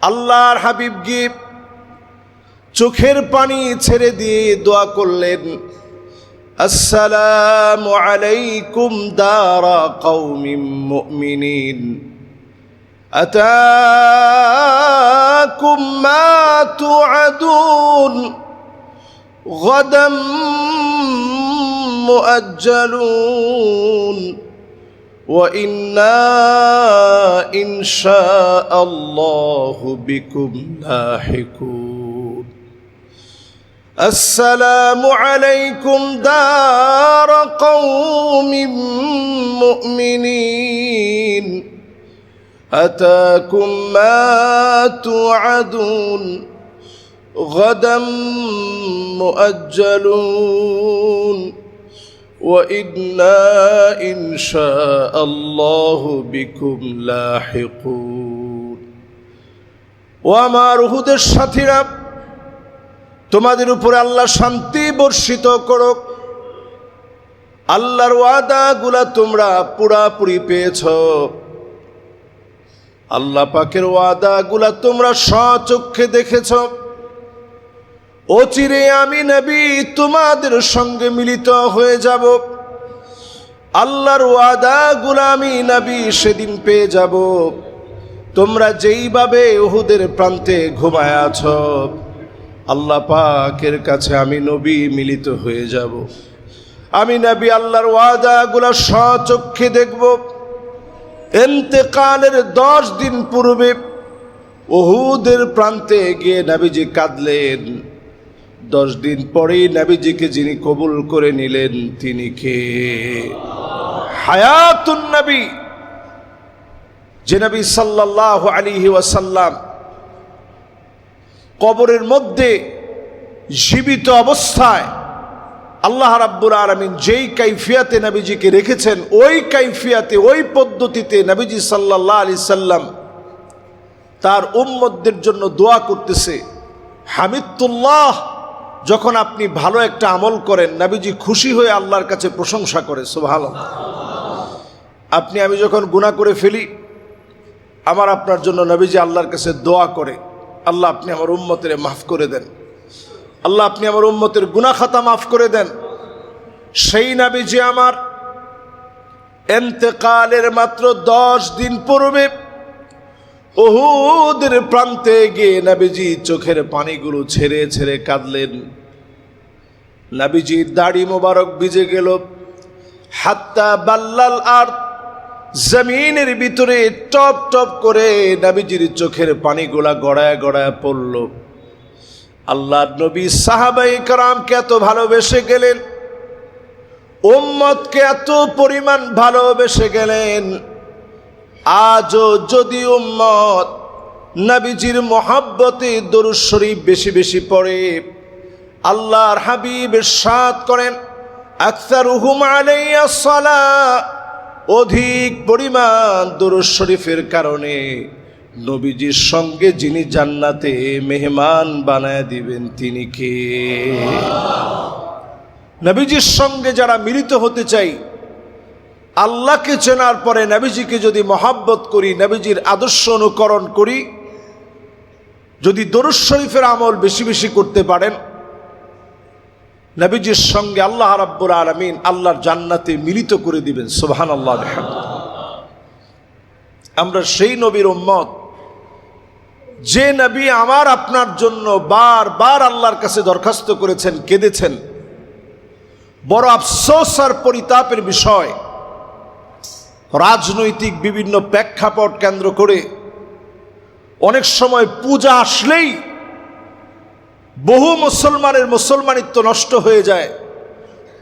আল্লাহর হাবিব গিয়ে চোখের পানি ছেড়ে দিয়ে দোয়া করলেন আসসালামু আলাইকুম দারা কৌমিম মুমিনিন أتاكم ما توعدون غدا مؤجلون وإنا إن شاء الله بكم لاحقون السلام عليكم دار قوم مؤمنين أتاكم ما توعدون غدا مؤجلون وإنا إن شاء الله بكم لاحقون وامار হুদের সাথীরা তোমাদের উপরে আল্লাহ শান্তি বর্ষিত করুক আল্লাহর ওয়াদাগুলা তোমরা পুরাপুরি পেয়েছ আল্লাহ পাকের ওয়াদাগুলা তোমরা স্বচক্ষে দেখেছ অচিরে আমি নবী, তোমাদের সঙ্গে মিলিত হয়ে যাব। আল্লাহর ওয়াদাগুলা আমি নবী সেদিন পেয়ে যাব। তোমরা যেইভাবে ওহুদের প্রান্তে ঘুমায় আছো, আল্লাহ পাকের কাছে আমি নবী মিলিত হয়ে যাব। আমি নবী আল্লাহর ওয়াদাগুলা স্বচক্ষে দেখব। এন্তেকালের দশ দিন পূর্বে ওহুদের প্রান্তে গিয়ে নাবিজি কাঁদলেন। দশ দিন পরেই নাবিজিকে যিনি কবুল করে নিলেন, তিনি কে? হায়াতুন নবী। যে নবী সাল্লাহ আলিহি ওয়াসাল্লাম কবরের মধ্যে জীবিত অবস্থায় আল্লাহ রাব্বুর আলমিন যেই কাইফিয়াতে নবীজিকে রেখেছেন, ওই কাইফিয়াতে, ওই পদ্ধতিতে নবীজি সাল্লাহ আলি সাল্লাম তার উম্মতদের জন্য দোয়া করতেছে, হামিদুল্লাহ যখন আপনি ভালো একটা আমল করেন, নাবিজি খুশি হয়ে আল্লাহর কাছে প্রশংসা করে সোভাল আপনি, আমি যখন গুণা করে ফেলি, আমার আপনার জন্য নবীজি আল্লাহর কাছে দোয়া করে, আল্লাহ আপনি আমার উম্মতের মাফ করে দেন। আল্লাহ আপনি আমার উম্মতের গুনা খাতা মাফ করে দেন। সেই নাবিজি আমার এন্তেকালের মাত্র দশ দিন পূর্বে ওহুদের প্রান্তে গিয়ে নাবিজি চোখের পানিগুলো ছেড়ে ছেড়ে কাঁদলেন। নাবিজির দাড়ি মোবারক ভিজে গেল। হাত্তা বাল্লাল আর জমিনের ভিতরে টপ টপ করে নাবিজির চোখের পানিগুলা গড়ায় গড়ায় পড়ল। আল্লাহ নবী সাহাবাই কারামকে এত ভালোবেসে গেলেন, উম্মতকে এত পরিমাণ ভালোবেসে গেলেন, আজও যদি উম্মত নবীজির মহাব্বতে দরুদ শরীফ বেশি বেশি পড়ে আল্লাহর হাবিব সাত করেন আক্তার উহুম আলাইয়া সালা অধিক পরিমাণ দরুদ শরীফের কারণে নবীজির সঙ্গে যিনি জান্নাতে মেহমান বানায় দিবেন তিনি কে? নবীজির সঙ্গে যারা মিলিত হতে চাই, আল্লাহকে চেনার পরে নবীজিকে যদি মহাব্বত করি, নবীজির আদর্শ অনুকরণ করি, যদি দরুদ শরীফের আমল বেশি বেশি করতে পারেন নবীজির সঙ্গে আল্লাহ রাব্বুর আলমিন আল্লাহর জান্নাতে মিলিত করে দিবেন সোহান আল্লাহ আমরা সেই নবীর উম্মত, যে নবী আমার আপনার জন্য বার বার আল্লাহর কাছে দরখাস্ত করেছেন, কেঁদেছেন। বড় আফসোস আর পরিতাপের বিষয়, রাজনৈতিক বিভিন্ন প্রেক্ষাপট কেন্দ্র করে অনেক সময় পূজা আসলেই বহু মুসলমানের মুসলমানিত্ব নষ্ট হয়ে যায়।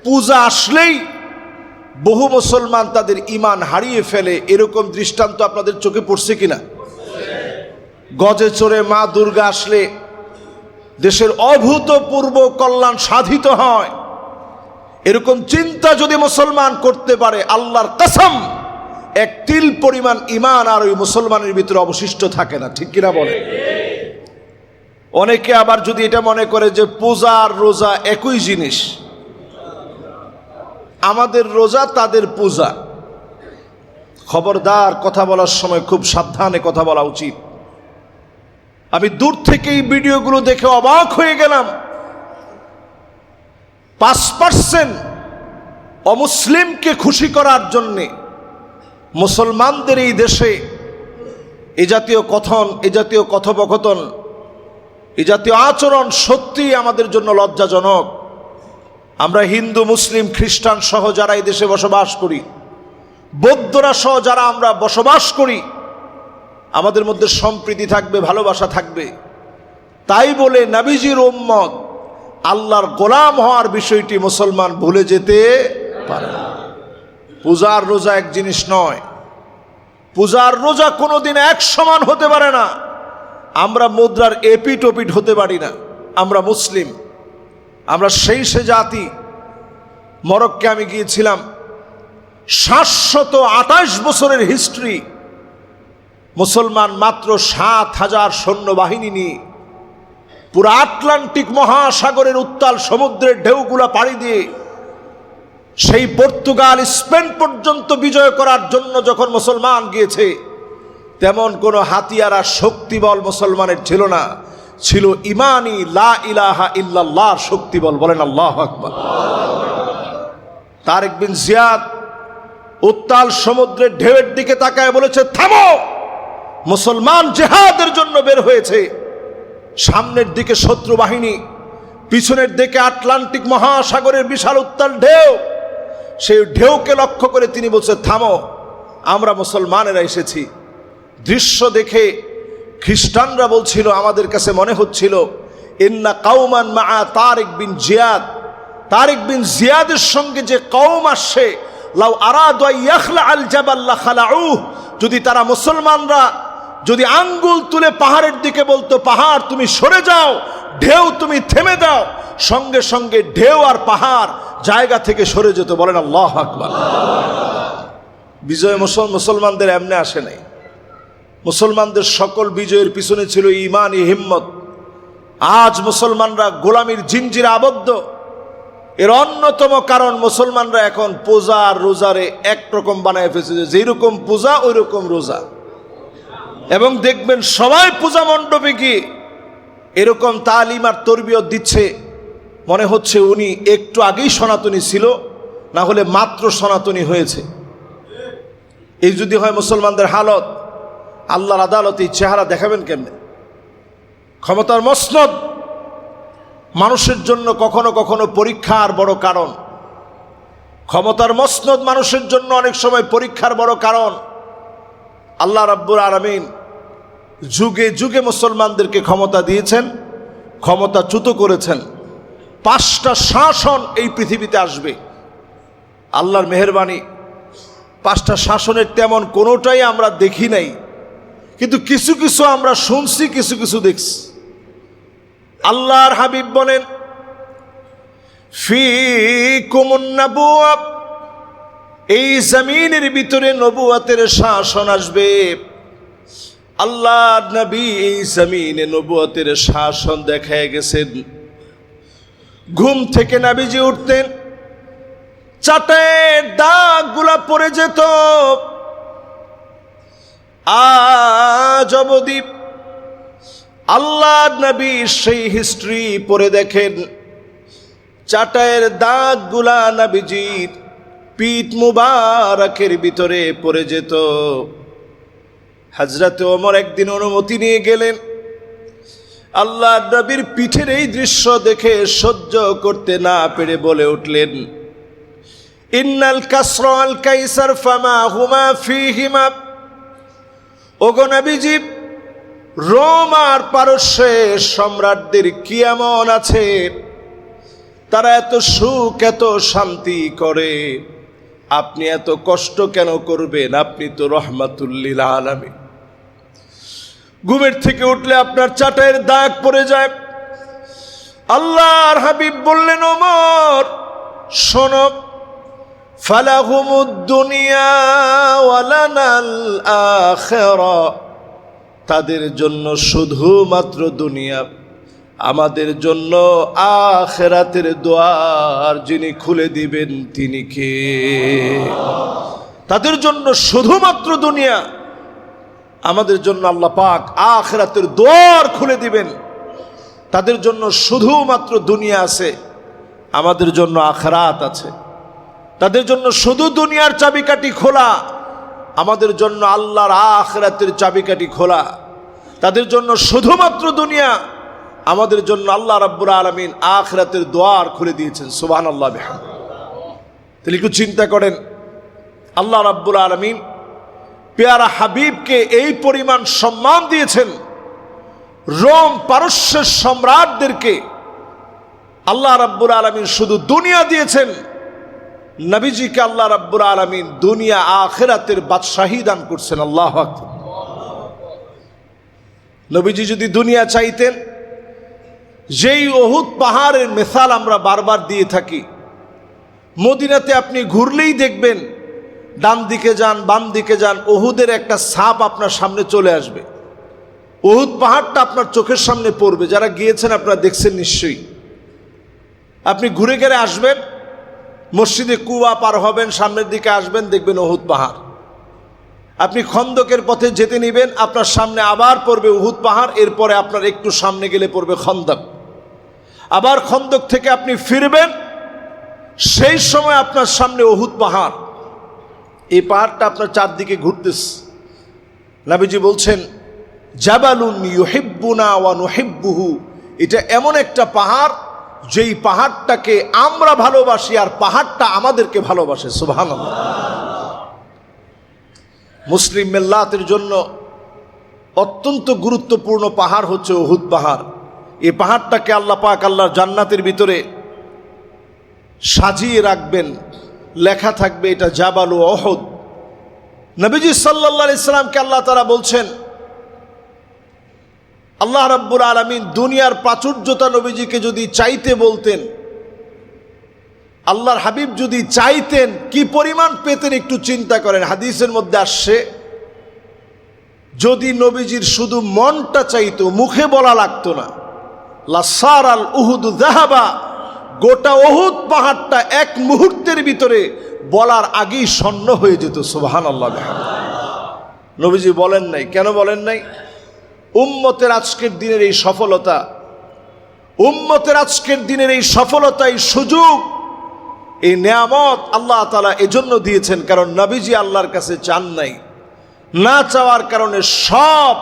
পূজা আসলেই বহু মুসলমান তাদের ইমান হারিয়ে ফেলে। এরকম দৃষ্টান্ত আপনাদের চোখে পড়ছে কিনা? গজে চড়ে মা দুর্গা আসলে দেশের অভূতপূর্ব কল্যাণ সাধিত হয়। এরকম চিন্তা যদি মুসলমান করতে পারে, আল্লাহর কসম, এক তিল পরিমাণ ইমান আর ওই মুসলমানের ভিতরে অবশিষ্ট থাকে না। ঠিক কিনা বলে অনেকে আবার যদি এটা মনে করে যে পূজা আর রোজা একই জিনিস, আমাদের রোজা তাদের পূজা। খবরদার, কথা বলার সময় খুব সাবধানে কথা বলা উচিত। আমি দূর থেকে এই ভিডিওগুলো দেখে অবাক হয়ে গেলাম। পাঁচ পার্সেন্ট অমুসলিমকে খুশি করার জন্যে মুসলমানদের এই দেশে এ জাতীয় কথন, এ জাতীয় কথোপকথন এ জাতীয় আচরণ সত্যিই আমাদের জন্য লজ্জাজনক। আমরা হিন্দু, মুসলিম, খ্রিস্টান সহ যারা এই দেশে বসবাস করি, বৌদ্ধরা সহ যারা আমরা বসবাস করি, আমাদের মধ্যে সম্প্রীতি থাকবে, ভালোবাসা থাকবে। তাই বলে নাবিজির উম্মত, আল্লাহর গোলাম হওয়ার বিষয়টি মুসলমান ভুলে যেতে পারে না। পূজার রোজা এক জিনিস নয়। পূজার রোজা কোনোদিন এক সমান হতে পারে না। আমরা মুদ্রার এপিট ওপিট হতে পারি না। আমরা মুসলিম। আমরা সেই সে জাতি। মরক্কে আমি গিয়েছিলাম। সাতশত আঠাশ বছরের হিস্ট্রি। মুসলমান মাত্র সাত হাজার সৈন্যবাহিনী নিয়ে পুরো আটলান্টিক মহাসাগরের উত্তাল সমুদ্রের ঢেউগুলা পাড়ি দিয়ে সেই পর্তুগাল স্পেন পর্যন্ত বিজয় করার জন্য যখন মুসলমান গিয়েছে তেমন কোনো হাতিয়ার আর শক্তিবল মুসলমানের ছিল না। ছিল ইমানি লা ইলাহা ইল্লাল্লাহর শক্তিবল। বলেন আল্লাহ আকবার। তারেক বিন জিয়াদ উত্তাল সমুদ্রের ঢেউয়ের দিকে তাকায় বলেছে, থামো! মুসলমান জেহাদের জন্য বের হয়েছে। সামনের দিকে শত্রু বাহিনী, পিছনের দিকে আটলান্টিক মহাসাগরের বিশাল উত্তাল ঢেউ। সেই ঢেউকে লক্ষ্য করে তিনি বলছে, থামো, আমরা মুসলমানেরা এসেছি। দৃশ্য দেখে খ্রিস্টানরা বলছিল, আমাদের কাছে মনে হচ্ছিল, ইন্না কাউমান মা তারেক বিন জিয়াদ। তারেক বিন জিয়াদের সঙ্গে যে কৌম আসছে, লাউ আরাদ ইয়াখলা আল জাবাল্লা খালাউ যদি তারা মুসলমানরা যদি আঙ্গুল তুলে পাহাড়ের দিকে বলতো, পাহাড়, তুমি সরে যাও, ঢেউ, তুমি থেমে দাও। সঙ্গে সঙ্গে ঢেউ আর পাহাড় জায়গা থেকে সরে যেত। বলেন আল্লাহ আকবার। বিজয় মুসল, মুসলমানদের এমনি আসে নাই। মুসলমানদের সকল বিজয়ের পিছনে ছিল ইমান ই হিম্মত। আজ মুসলমানরা গোলামির জিঞ্জিরে আবদ্ধ। এর অন্যতম কারণ মুসলমানরা এখন পূজা আর রোজারে একরকম বানায় ফেলছে। যেই রকম পূজা ওই রকম রোজা। এবং দেখবেন সবাই পূজা মণ্ডপে গিয়ে এরকম তালিম আর তরবিয়ত দিচ্ছে। মনে হচ্ছে উনি একটু আগেই সনাতনী ছিল, না হলে মাত্র সনাতনী হয়েছে। এই যদি হয় মুসলমানদের হালত। আল্লাহর আদালতে চেহারা দেখাবেন কেমনে? ক্ষমতার মসনদ মানুষের জন্য কখনো কখনো পরীক্ষার বড় কারণ। ক্ষমতার মসনদ মানুষের জন্য অনেক সময় পরীক্ষার বড় কারণ। আল্লাহ রাব্বুর আরামিন যুগে যুগে মুসলমানদেরকে ক্ষমতা দিয়েছেন, ক্ষমতা চ্যুত করেছেন। পাঁচটা শাসন এই পৃথিবীতে আসবে। আল্লাহর মেহরবানি, পাঁচটা শাসনের তেমন কোনোটাই আমরা দেখি নাই। কিন্তু কিছু কিছু আমরা শুনছি, কিছু কিছু দেখছি। আল্লাহর হাবিব বলেন ফি এই জমিনের ভিতরে নবুয়াতের শাসন আসবে। আল্লাহ নবী এই জমিনে নবুয়াতের শাসন দেখায় গেছেন ঘুম থেকে নাবিজি উঠতেন চাটের দাগগুলা পড়ে যেত। আজ আল্লাহ নবী সেই হিস্ট্রি পড়ে দেখেন। চাটায়ের দাগগুলা নাবিজির পিঠ মুবারকের ভিতরে পড়ে যেত। হাজরাতে ওমর একদিন অনুমতি নিয়ে গেলেন। আল্লাহ নবীর পিঠের এই দৃশ্য দেখে সহ্য করতে না পেরে বলে উঠলেন, ইন্নাল কাসরাল কাইসার ফামা হুমা ফিহিমা। ওগো নবীজি, রোম আর পারস্যের সম্রাটদের কি এমন আছে? তারা এত সুখ, এত শান্তি করে। আপনি এত কষ্ট কেন করবেন? আপনি তো রহমাতুল্লিল আলামী ঘুমের থেকে উঠলে আপনার চাটাইয়ের দাগ পড়ে যায়। আল্লাহর হাবিব বললেন, ওমর শোনো ফালাহুমুদ্দুনিয়া ওয়ালানাল আখিরা। তাদের জন্য শুধুমাত্র দুনিয়া। আমাদের জন্য আখেরাতের দোয়ার যিনি খুলে দিবেন, তিনি কে? তাদের জন্য শুধুমাত্র দুনিয়া। আমাদের জন্য আল্লাহ পাক আখরাতের দোয়ার খুলে দিবেন। তাদের জন্য শুধুমাত্র দুনিয়া আছে। আমাদের জন্য আখরাত আছে। তাদের জন্য শুধু দুনিয়ার চাবিকাঠি খোলা, আমাদের জন্য আল্লাহর আখরাতের চাবিকাঠি খোলা। তাদের জন্য শুধুমাত্র দুনিয়া, আমাদের জন্য আল্লাহ রাব্বুল আলমিন আখরাতের দোয়ার খুলে দিয়েছেন সুবাহ আল্লাহ বেহাম তাহলে একটু চিন্তা করেন, আল্লাহ রাব্বুল আলমিন পেয়ারা হাবিবকে এই পরিমাণ সম্মান দিয়েছেন, রোম পারস্যের সম্রাটদেরকে আল্লাহ রাব্বুল আলমিন শুধু দুনিয়া দিয়েছেন নবীজিকে আল্লাহ রাব্বুল আলমিন দুনিয়া আখেরাতের বাদশাহী দান করছেন, আল্লাহ। নবীজি যদি দুনিয়া চাইতেন, যেই অহুত পাহাড়ের মেসাল আমরা বারবার দিয়ে থাকি, মদিনাতে আপনি ঘুরলেই দেখবেন, ডান দিকে যান, বাম দিকে যান অহুদের একটা সাপ আপনার সামনে চলে আসবে ওহুদ পাহাড়টা আপনার চোখের সামনে পড়বে, যারা গিয়েছেন আপনারা দেখছেন নিশ্চয়ই আপনি ঘুরে গেলে আসবেন মসজিদে কুয়া পার হবেন, সামনের দিকে আসবেন, দেখবেন ওহুদ পাহাড়। আপনি খন্দকের পথে যেতে নিবেন, আপনার সামনে আবার পড়বে উহুদ পাহাড়, এরপরে আপনার একটু সামনে গেলে পড়বে খন্দক। আবার খন্দক থেকে আপনি ফিরবেন, সেই সময় আপনার সামনে ওহুদ পাহাড়। এই পাহাড়টা আপনার চারদিকে ঘুরতেছে। নাবিজি বলছেন, জাবালুন ইউহিব্বুনা ওয়া নুহিব্বুহু। এটা এমন একটা পাহাড় যেই পাহাড়টাকে আমরা ভালোবাসি আর পাহাড়টা আমাদেরকে ভালোবাসে, সুবহানাল্লাহ। মুসলিম মেল্লাতের জন্য অত্যন্ত গুরুত্বপূর্ণ পাহাড় হচ্ছে ওহুদ পাহাড়। এই পাহাড়টাকে আল্লাহ পাক আল্লাহর জান্নাতের ভিতরে সাজিয়ে রাখবেন, লেখা থাকবে এটা জাবালু অহদ নবীজি সাল্লাহ ইসলামকে আল্লাহ তারা বলছেন আল্লাহ রাব্বুর আলমিন দুনিয়ার প্রাচুর্যতা নবীজিকে যদি চাইতে বলতেন, আল্লাহর হাবিব যদি চাইতেন, কি পরিমাণ পেতেন একটু চিন্তা করেন। হাদিসের মধ্যে আসছে, যদি নবীজির শুধু মনটা চাইতো, মুখে বলা লাগতো না। লাসার আল উহুদ জাহাবা গোটা ওহুদ পাহাড়টা এক মুহূর্তের ভিতরে বলার আগেই স্বর্ণ হয়ে যেত সুবাহান আল্লাহ নবীজি বলেন নাই। কেন বলেন নাই? উম্মতের আজকের দিনের এই সফলতা, উম্মতের আজকের দিনের এই সফলতা, এই সুযোগ, এই নেয়ামত আল্লাহ তালা এজন্য দিয়েছেন, কারণ নবীজি আল্লাহর কাছে চান নাই। না চাওয়ার কারণে সব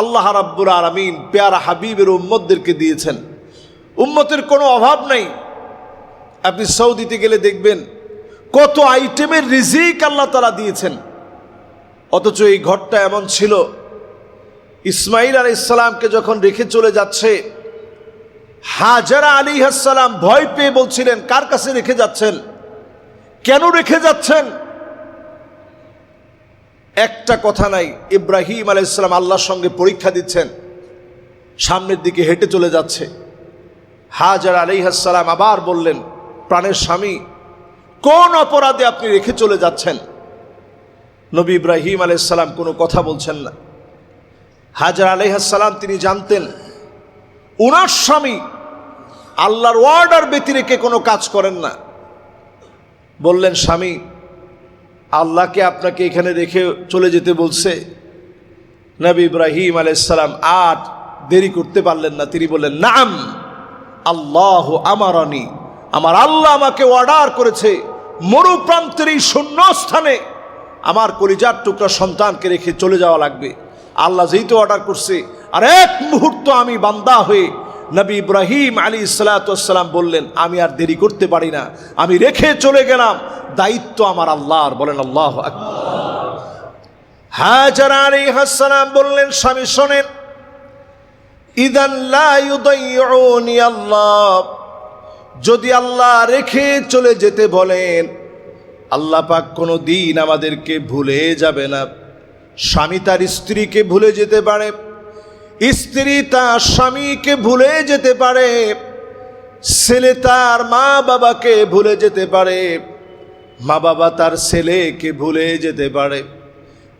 আল্লাহ রাব্বুর আলমিন পেয়ারা হাবিবের উম্মতদেরকে দিয়েছেন। উম্মতের কোনো অভাব নাই। আপনি সৌদিতে গেলে দেখবেন কত আইটেমের রিজিক আল্লাহ তালা দিয়েছেন। অথচ এই ঘরটা এমন ছিল ইসমাইল আলী ইসলামকে যখন রেখে চলে যাচ্ছে, হাজারা আলী হাসালাম ভয় পেয়ে বলছিলেন, কার কাছে রেখে যাচ্ছেন? কেন রেখে যাচ্ছেন? একটা কথা নাই, ইব্রাহিম আলাইসালাম আল্লাহর সঙ্গে পরীক্ষা দিচ্ছেন, সামনের দিকে হেঁটে চলে যাচ্ছে। হাজার আলাইহাসালাম আবার বললেন, প্রাণের স্বামী, কোন অপরাধে আপনি রেখে চলে যাচ্ছেন? নবী ইব্রাহিম আলাইসালাম কোনো কথা বলছেন না। হাজার আলাইহাসালাম তিনি জানতেন, উনার স্বামী আল্লাহর ওয়ার্ডার ব্যতি রেখে কোনো কাজ করেন না। বললেন, স্বামী, আল্লাহকে আপনাকে এখানে রেখে চলে যেতে বলছে নবী ইব্রাহিম আলাইসালাম আর দেরি করতে পারলেন না। তিনি বললেন, নাম, আল্লাহ আমারনি। আমার আল্লাহ আমাকে অর্ডার করেছে মরুপ্রান্তের এই শূন্য স্থানে আমার কলিজার টুকরা সন্তানকে রেখে চলে যাওয়া লাগবে। আল্লাহ যেই তো অর্ডার করছে আর এক মুহূর্ত আমি বান্দা হয়ে নবী ইব্রাহিম আলী সালাতাম বললেন, আমি আর দেরি করতে পারি না, আমি রেখে চলে গেলাম, দায়িত্ব আমার আল্লাহর, বলেন আল্লাহ হাজার আলী হাসালাম বললেন, স্বামী শোনেন আল্লাহ, যদি আল্লাহ রেখে চলে যেতে বলেন, আল্লাহ পাক কোনো দিন আমাদেরকে ভুলে যাবে না। স্বামী তার স্ত্রীকে ভুলে যেতে পারে, স্ত্রী তার স্বামীকে ভুলে যেতে পারে, ছেলে তার মা বাবাকে ভুলে যেতে পারে মা বাবা তার ছেলেকে ভুলে যেতে পারে।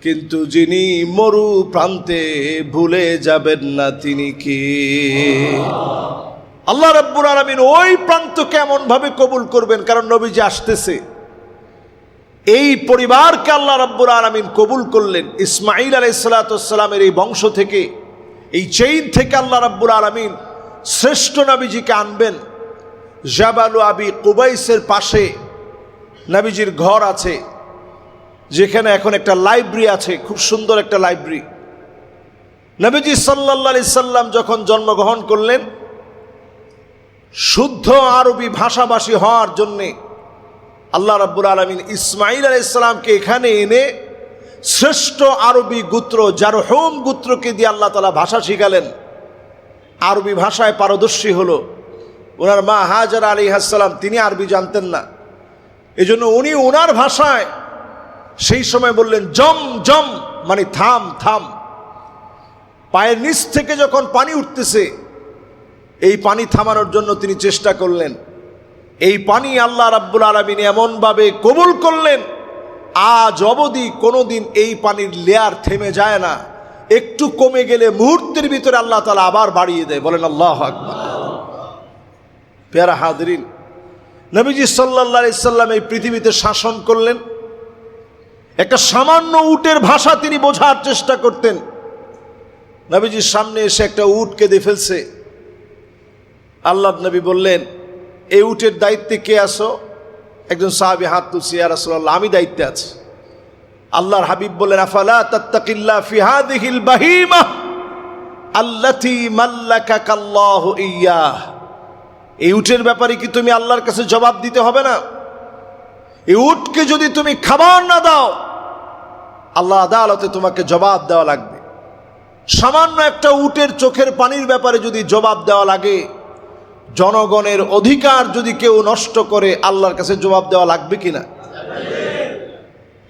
কিন্তু যিনি মরু প্রান্তে ভুলে যাবেন না তিনি কি? আল্লাহ রব্বুর আলমিন ওই প্রান্তকে এমন ভাবে কবুল করবেন, কারণ নবীজি আসতেছে। এই পরিবারকে আল্লাহ রাব্বুল আলমিন কবুল করলেন। ইসমাইল আলাইসালাতামের এই বংশ থেকে, এই চেইন থেকে আল্লাহ রাব্বুল আলমিন শ্রেষ্ঠ নবীজিকে আনবেন। জাবালু আবি কুবাইসের পাশে নবীজির ঘর আছে, যেখানে এখন একটা লাইব্রেরি আছে, খুব সুন্দর একটা লাইব্রেরি। নবীজি সাল্লা সাল্লাম যখন জন্মগ্রহণ করলেন, শুদ্ধ আরবি ভাষাভাষী হওয়ার জন্যে আল্লাহ রাব্বুল আলমিন ইসমাইল আলাহ ইসলামকে এখানে এনে শ্রেষ্ঠ আরবি গুত্র যার হোম গুত্রকে দিয়ে আল্লাহ তালা ভাষা শিখালেন। আরবি ভাষায় পারদর্শী হলো। ওনার মা হাজার আলী হাসালাম তিনি আরবি জানতেন না। এই জন্য উনি ওনার ভাষায় সেই সময় বললেন, জম জম মানে থাম থাম। পায়ের নিচ থেকে যখন পানি উঠতেছে, এই পানি থামানোর জন্য তিনি চেষ্টা করলেন। এই পানি আল্লাহ রাব্বুল আলমিন এমনভাবে কবুল করলেন, আজ অবধি কোনোদিন এই পানির লেয়ার থেমে যায় না। একটু কমে গেলে মুহূর্তের ভিতরে আল্লাহ তালা আবার বাড়িয়ে দেয়। বলেন, আল্লাহ আকবার। পেয়ারা হাদরিন নবীজি সাল্লা সাল্লাম এই পৃথিবীতে শাসন করলেন। একটা সামান্য উটের ভাষা তিনি বোঝার চেষ্টা করতেন। নবীজির সামনে এসে একটা উট কেঁদে ফেলছে। আল্লাহ নবী বললেন এই উটের দায়িত্বে কে আসো একজন সাহাবি হাত তুলছি আর রাসূলুল্লাহ, আমি দায়িত্বে আছি। আল্লাহর হাবিব বললেন আফালা তাত্তাকিল্লা ফি হাদিহিল বাহিমা আল্লাতি মাল্লাকাকাল্লাহু ইয়াহ। এই উটের ব্যাপারে কি তুমি আল্লাহর কাছে জবাব দিতে হবে না? এই উটকে যদি তুমি খাবার না দাও, আল্লাহ আদালতে তোমাকে জবাব দেওয়া লাগবে। সামান্য একটা উটের চোখের পানির ব্যাপারে যদি জবাব দেওয়া লাগে জনগণের অধিকার যদি কেউ নষ্ট করে, আল্লাহর কাছে জবাব দেওয়া লাগবে কিনা?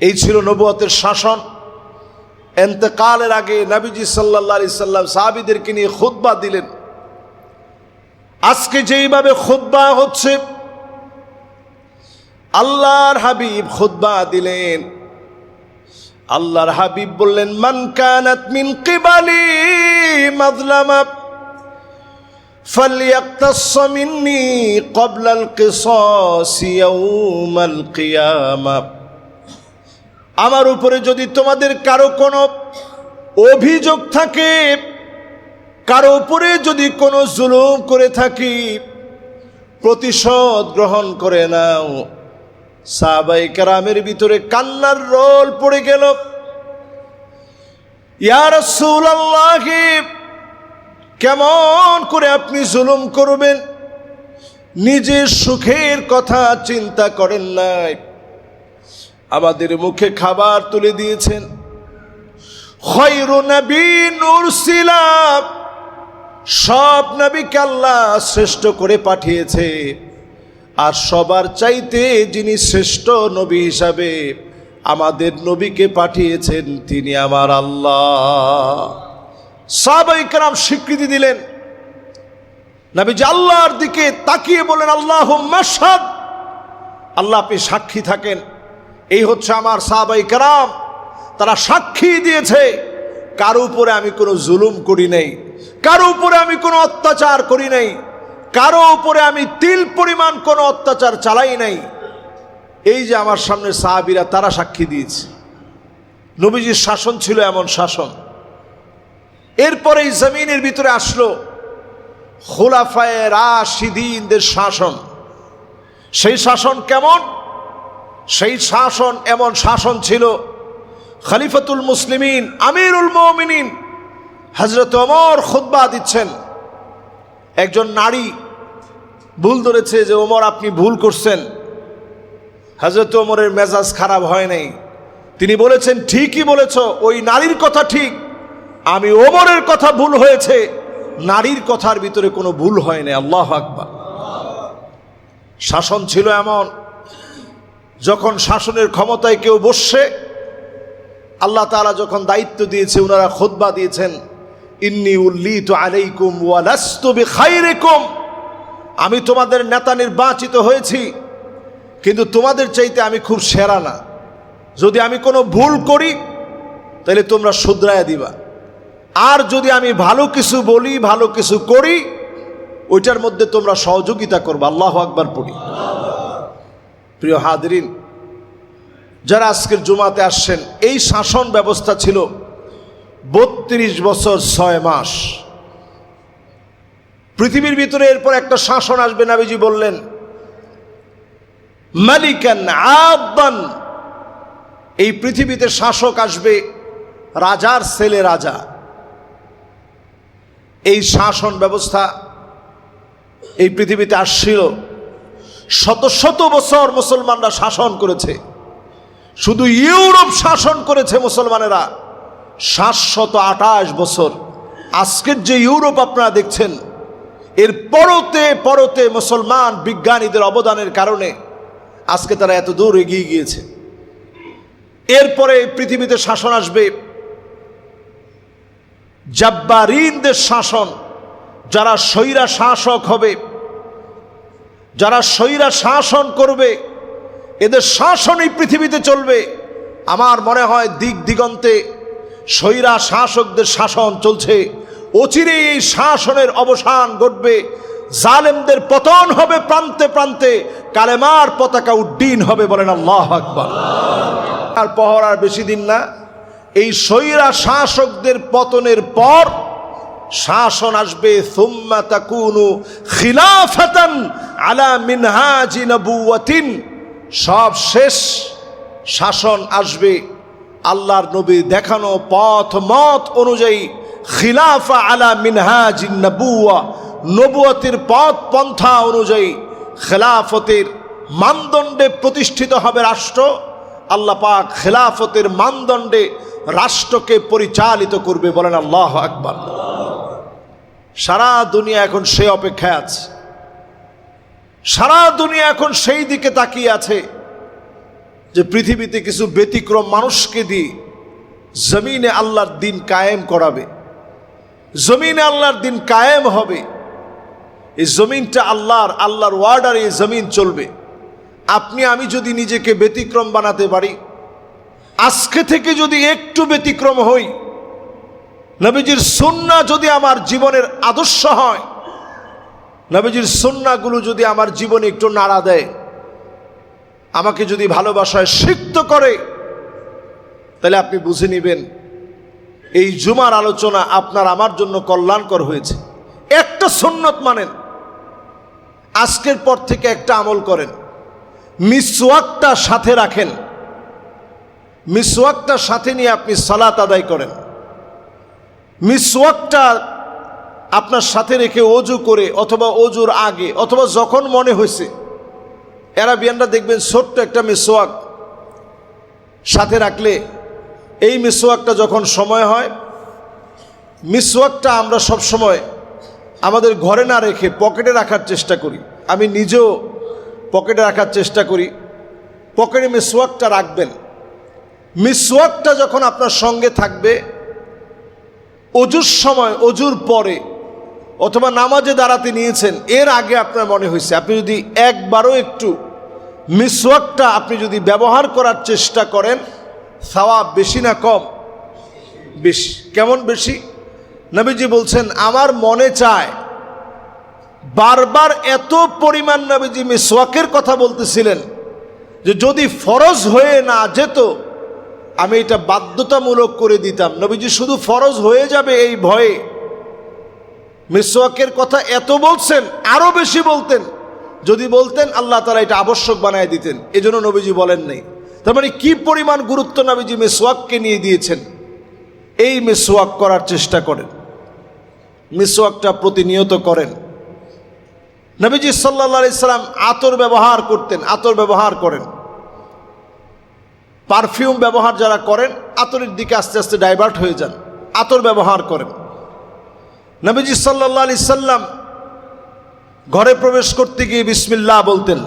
এই ছিল নবুয়তের শাসন। এন্তেকালের আগে নাবিজি সাল্লা সাল্লাম সাহাবিদেরকে নিয়ে খুদ্া দিলেন। আজকে যেইভাবে খুদ্া হচ্ছে, আল্লাহর হাবিব খুদ্া দিলেন। আল্লাহর হাবিব বললেন, মান কানাত মিন কিবালি মাজলামা فليقتص مني قبل القصاص يوم القيامة আমার উপরে যদি তোমাদের কারো কোনো অভিযোগ থাকে কারো উপরে যদি কোনো জুলুম করে থাকি প্রতিশোধ গ্রহণ করে নাও সাহাবাই কারামের ভিতরে কান্নার রোল পড়ে গেল ইয়ার সুল্লাহ কেমন করে আপনি জুলুম করবেন? নিজের সুখের কথা চিন্তা করেন নাই। আমাদের মুখে খাবার তুলে দিয়েছেন। সব নবীকে আল্লাহ শ্রেষ্ঠ করে পাঠিয়েছে। আর সবার চাইতে যিনি শ্রেষ্ঠ নবী হিসাবে আমাদের নবীকে পাঠিয়েছেন তিনি আমার আল্লাহ। সাহাবাইকার স্বীকৃতি দিলেন। নবী আল্লাহর দিকে তাকিয়ে বলেন আল্লাহ মাসাদ আল্লাহ আপনি সাক্ষী থাকেন। এই হচ্ছে আমার সাহাবাই কারাম। তারা সাক্ষী দিয়েছে, কারও উপরে আমি কোনো জুলুম করি নাই। কারও উপরে আমি কোনো অত্যাচার করি নাই। কারও উপরে আমি তিল পরিমাণ কোনো অত্যাচার চালাই নাই। এই যে আমার সামনে সাহাবিরা, তারা সাক্ষী দিয়েছে। নবীজির শাসন ছিল এমন শাসন। এরপরে জমিনের ভিতরে আসলো খোলাফায় রাশিদিনদের শাসন। সেই শাসন কেমন? সেই শাসন এমন শাসন ছিল খলিফাতুল মুসলিমিন, আমিরুল মমিনিন। হজরত অমর খুদ্া দিচ্ছেন। একজন নারী ভুল ধরেছে যে, ওমর, আপনি ভুল করছেন। হজরত ওমরের মেজাজ খারাপ হয় নাই। তিনি বলেছেন, ঠিকই বলেছ, ওই নারীর কথা ঠিক। আমি ওমরের কথা ভুল হয়েছে, নারীর কথার ভিতরে কোনো ভুল হয় না আল্লাহ আকবার। শাসন ছিল এমন, যখন শাসনের ক্ষমতায় কেউ বসছে, আল্লাহ তালা যখন দায়িত্ব দিয়েছে ওনারা খোদবা দিয়েছেন, ইন্নি উল্লিত আলাইকুম ওয়ালাস্তবে খাইরেকুম আমি তোমাদের নেতা নির্বাচিত হয়েছি, কিন্তু তোমাদের চাইতে আমি খুব সেরা না। যদি আমি কোনো ভুল করি, তাহলে তোমরা শুধরায় দিবা। আর যদি আমি ভালো কিছু বলি, ভালো কিছু করি, ওইটার মধ্যে তোমরা সহযোগিতা করবা। আল্লাহ আকবার পড়ি। প্রিয় হাদরিন যারা আজকের জুমাতে আসছেন, এই শাসন ব্যবস্থা ছিল বত্রিশ বছর ছয় মাস। পৃথিবীর ভিতরে এরপর একটা শাসন আসবে, নাবিজি বললেন। মালিকান আব্বান, এই পৃথিবীতে শাসক আসবে রাজার ছেলে রাজা। এই শাসন ব্যবস্থা এই পৃথিবীতে আসছিল। শত শত বছর মুসলমানরা শাসন করেছে। শুধু ইউরোপ শাসন করেছে মুসলমানেরা। সাতশত আঠাশ বছর। আজকের যে ইউরোপ আপনারা দেখছেন, এর পরতে পরতে মুসলমান বিজ্ঞানীদের অবদানের কারণে আজকে তারা এত দূর এগিয়ে গিয়েছে। এরপরে পৃথিবীতে শাসন আসবে। জাব্বারিনদের শাসন, যারা স্বৈরা শাসক হবে, যারা স্বৈরা শাসন করবে, এদের শাসনই পৃথিবীতে চলবে। আমার মনে হয় দিক দিগন্তে স্বৈরা শাসকদের শাসন চলছে। অচিরে এই শাসনের অবসান ঘটবে। জালেমদের পতন হবে প্রান্তে প্রান্তে, কালেমার পতাকা উড্ডীন হবে বলেন আল্লাহ আকবর। আর পহর আর বেশি দিন না। এই স্বৈরা শাসকদের পতনের পর শাসন আসবে আলা সব শেষ শাসন আসবে, আল্লাহর নবীর দেখানো পথ মত অনুযায়ী খিলাফা আলা মিনহাজিন নবুয়া নবুয়তির পথ পন্থা অনুযায়ী খেলাফতের মানদণ্ডে প্রতিষ্ঠিত হবে রাষ্ট্র। আল্লাহ পাক খেলাফতের মানদণ্ডে রাষ্ট্রকে পরিচালিত করবে বলেন আল্লাহ আকবর। সারা দুনিয়া এখন সে অপেক্ষায় আছে। সারা দুনিয়া এখন সেই দিকে তাকিয়ে আছে যে পৃথিবীতে কিছু ব্যতিক্রম মানুষকে দিয়ে জমিনে আল্লাহর দিন কায়েম করাবে। জমিনে আল্লাহর দিন কায়েম হবে। এই জমিনটা আল্লাহর আল্লাহর ওয়ার্ডার এই জমিন চলবে। আপনি, আমি যদি নিজেকে ব্যতিক্রম বানাতে পারি, আজকে থেকে যদি একটু ব্যতিক্রম হই, নবীজির সন্না যদি আমার জীবনের আদর্শ হয়, নবীজির সন্নাগুলো যদি আমার জীবনে একটু নাড়া দেয়, আমাকে যদি ভালোবাসায় সিক্ত করে, তাহলে আপনি বুঝে নেবেন, এই জুমার আলোচনা আপনার আমার জন্য কল্যাণকর হয়েছে। একটা সুন্নত মানেন, আজকের পর থেকে একটা আমল করেন। মিসওয়াকটা সাথে রাখেন। মিসওয়াকটা সাথে নিয়ে আপনি সালাত আদায় করেন। মিসওয়াকটা আপনার সাথে রেখে অজু করে অথবা অজুর আগে অথবা যখন মনে হয়েছে বিয়ানরা দেখবেন ছোট্ট একটা মিসওয়াক সাথে রাখলে এই মিসওয়াকটা যখন সময় হয়, মিসওয়াকটা আমরা সব সময় আমাদের ঘরে না রেখে পকেটে রাখার চেষ্টা করি। আমি নিজেও পকেটে রাখার চেষ্টা করি। পকেটে মিসওয়াকটা রাখবেন। মিসওয়াকটা যখন আপনার সঙ্গে থাকবে, অজুর সময়, অজুর পরে, অথবা নামাজে দাঁড়াতে নিয়েছেন, এর আগে আপনার মনে হয়েছে। আপনি যদি একবারও একটু মিসওয়াকটা আপনি যদি ব্যবহার করার চেষ্টা করেন, সওয়াব বেশি না কম? বেশি। কেমন বেশি? নবীজি বলছেন, আমার মনে চায় বারবার এত পরিমাণ নবীজি মিসওয়াকের কথা বলতেছিলেন যে যদি ফরজ হয়ে না যেত, আমি এটা বাধ্যতামূলক করে দিতাম। নবীজি শুধু ফরজ হয়ে যাবে এই ভয়ে। মিসওয়াকের কথা এত বলছেন আরও বেশি বলতেন। যদি বলতেন, আল্লাহ তারা এটা আবশ্যক বানায় দিতেন। এজন্য নবীজি বলেন নেই। তার মানে কি পরিমাণ গুরুত্ব নবীজি মিসওয়াককে নিয়ে দিয়েছেন? এই মিসওয়াক করার চেষ্টা করেন। মিসওয়াকটা প্রতিনিয়ত করেন। নবীজি সাল্লা সাল্লাম আতর ব্যবহার করতেন, আতর ব্যবহার করেন। পারফিউম ব্যবহার যারা করেন, আতরের দিকে আস্তে আস্তে ডাইভার্ট হয়ে যান, আতর ব্যবহার করেন। নবীজি সাল্লা আলি সাল্লাম ঘরে প্রবেশ করতে গিয়ে বিসমিল্লা বলতেন,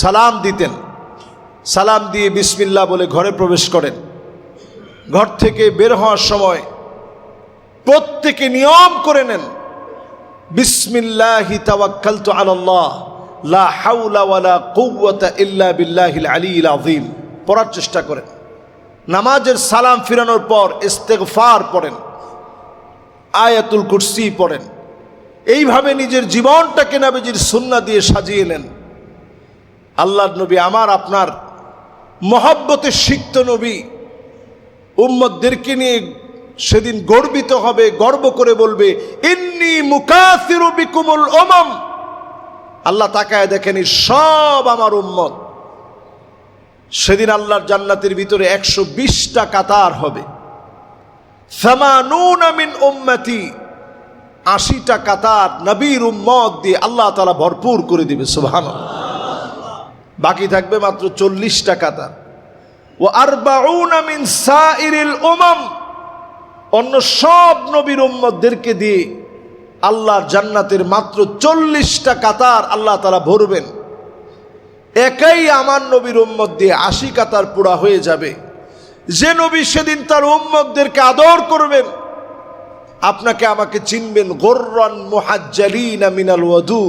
সালাম দিতেন। সালাম দিয়ে বিসমিল্লা বলে ঘরে প্রবেশ করেন। ঘর থেকে বের হওয়ার সময় প্রত্যেকে নিয়ম করে নেন বিসমিল্লাহি তাওয়াক্কালতু আলাল্লাহ, লা হাওলা ওয়ালা কুওয়াতা ইল্লা বিল্লাহিল আলিয়্যিল আযীম। পড়ার চেষ্টা করেন। নামাজের সালাম ফিরানোর পর ইস্তেগফার পড়েন। আয়াতুল কুরসি পড়েন। এইভাবে নিজের জীবনটাকে নাবিজির সুন্না দিয়ে সাজিয়ে নেন। আল্লাহর নবী আমার, আপনার মহব্বতে সিক্ত নবী উম্মদদেরকে নিয়ে সেদিন গর্বিত হবে, গর্ব করে বলবে, ইন্নি মুকাসিরু বিকুমুল ওমাম আল্লাহ তাকায় দেখেনি সব আমার উম্মত। সেদিন আল্লাহর জান্নাতের ভিতরে একশো বিশটা কাতার হবে। আশিটা কাতার নবীর উম্মত দিয়ে আল্লাহ তালা ভরপুর করে দিবে সুবহান বাকি থাকবে মাত্র চল্লিশটা কাতার। ও আরবাউনা মিন সাইরিল উমাম। অন্য সব নবীর উম্মতদেরকে দিয়ে আল্লাহর জান্নাতের মাত্র চল্লিশটা কাতার আল্লাহ তারা ভরবেন। একাই আমার নবীর উম্মত দিয়ে আশি কাতার পুরা হয়ে যাবে। যে নবী সেদিন তার উম্মতদেরকে আদর করবেন, আপনাকে আমাকে চিনবেন, গোর্রন মোহাজ্জালিনা মিনাল ওয়াদু।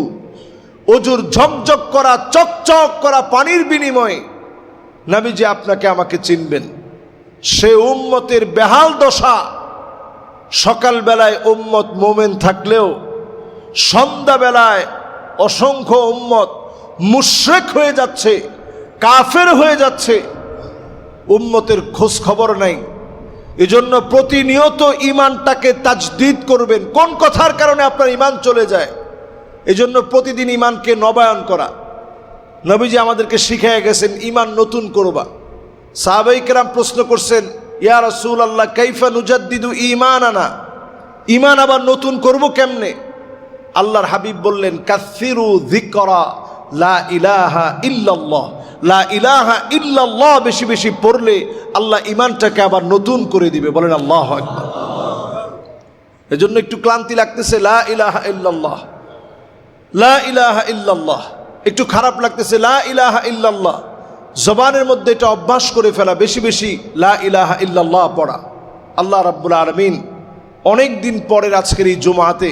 অজুর ঝকঝক করা, চকচক করা পানির বিনিময়ে নবীজি আপনাকে আমাকে চিনবেন। সে উম্মতের বেহাল দশা সকালবেলায় উম্মত মোমেন থাকলেও সন্ধ্যাবেলায় অসংখ্য উম্মত মুশ্রেক হয়ে যাচ্ছে, কাফের হয়ে যাচ্ছে। উম্মতের খোঁজ খবর নাই। এজন্য প্রতিনিয়ত ইমানটাকে তাজদিদ করবেন। কোন কথার কারণে আপনার ইমান চলে যায়? এজন্য প্রতিদিন ইমানকে নবায়ন করা। নবীজি আমাদেরকে শিখিয়ে গেছেন ইমান নতুন করবা। সাহাবাইকেরাম প্রশ্ন করছেন ইয়া রসুল আল্লাহ কৈফা নুজাদ্দিদু ইমান আনা ইমান আবার নতুন করব কেমনে? আল্লাহর হাবিব বললেন কাসিরু যিকরা, লা ইলাহা ইল্লাল্লাহ। লা ইলাহা ইল্লাল্লাহ বেশি বেশি পড়লে আল্লাহ ইমানটাকে আবার নতুন করে দিবে। বলেন, আল্লাহ আকবার। এজন্য একটু ক্লান্তি লাগতেছে, লা ইলাহা ইল্লাল্লাহ। লা ইলাহা ইল্লাল্লাহ। একটু খারাপ লাগতেছে, লা ইলাহা ইল্লাল্লাহ। জবানের মধ্যে এটা অভ্যাস করে ফেলা, বেশি বেশি লা ইলাহা ইল্লাল্লাহ পড়া। আল্লাহ রাব্বুল আলমিন অনেক দিন পরের আজকের এই জুমাতে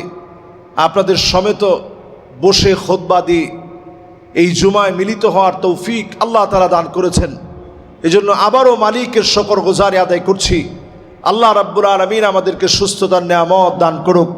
আপনাদের সমেত বসে খোদবা দিয়ে এই জুমায় মিলিত হওয়ার তৌফিক আল্লাহ তারা দান করেছেন। এজন্য আবারও মালিকের শকর গোজারে আদায় করছি। আল্লাহ রাব্বুল আলমিন আমাদেরকে সুস্থতার নেয়ামত দান করুক।